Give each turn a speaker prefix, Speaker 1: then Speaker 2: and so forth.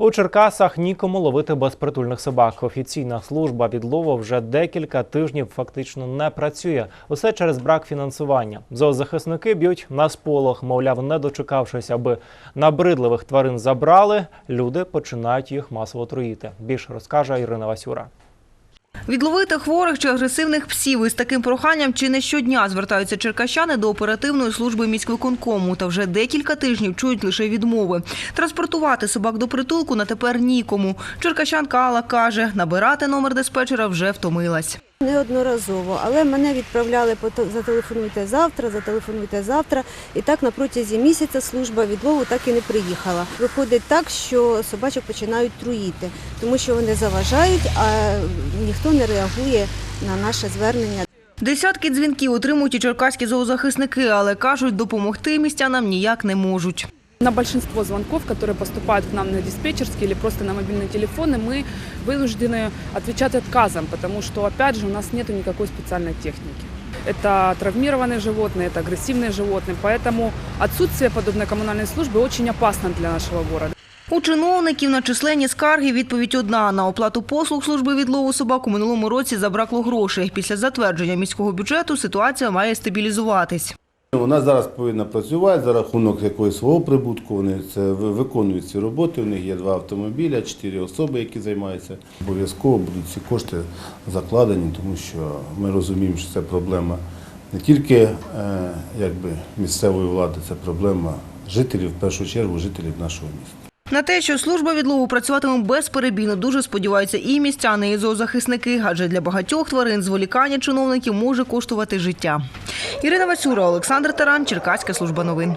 Speaker 1: У Черкасах нікому ловити безпритульних собак. Офіційна служба відлову вже декілька тижнів фактично не працює. Усе через брак фінансування. Зоозахисники б'ють на сполох, мовляв, не дочекавшись, аби набридливих тварин забрали. Люди починають їх масово труїти. Більше розкаже Ірина Васюра.
Speaker 2: Відловити хворих чи агресивних псів із таким проханням чи не щодня звертаються черкащани до оперативної служби міськвиконкому та вже декілька тижнів чують лише відмови. Транспортувати собак до притулку на тепер нікому. Черкащанка Алла каже, набирати номер диспетчера вже втомилась.
Speaker 3: Неодноразово, але мене відправляли зателефонуйте завтра, зателефонуйте завтра. І так на протязі місяця служба відлову так і не приїхала. Виходить так, що собачок починають труїти, тому що вони заважають, а ніхто не реагує на наше звернення.
Speaker 2: Десятки дзвінків отримують і черкаські зоозахисники, але кажуть, допомогти містянам ніяк не можуть.
Speaker 4: На большинство звонков, которые поступают к нам на диспетчерские или просто на мобильные телефоны, мы вынуждены отвечать отказом, потому что, опять же, у нас нет никакой специальной техники. Это травмированные животные, это агрессивные животные, поэтому отсутствие подобной коммунальной службы очень опасно для нашего города.
Speaker 2: У чиновників на численні скарги відповідь одна. На оплату послуг служби відлову собак у минулому році забракло грошей. Після затвердження міського бюджету ситуація має стабілізуватись.
Speaker 5: Вона зараз повинна працювати за рахунок якогось свого прибутку. Вони це виконують ці роботи. У них є два автомобіля, чотири особи, які займаються. Обов'язково будуть ці кошти закладені, тому що ми розуміємо, що це проблема не тільки е, якби, місцевої влади, це проблема жителів, в першу чергу, жителів нашого міста.
Speaker 2: На те, що служба відлову працюватиме безперебійно, дуже сподіваються і містяни, і зоозахисники, адже для багатьох тварин зволікання чиновників може коштувати життя. Ірина Васюра, Олександр Таран, Черкаська служба новин.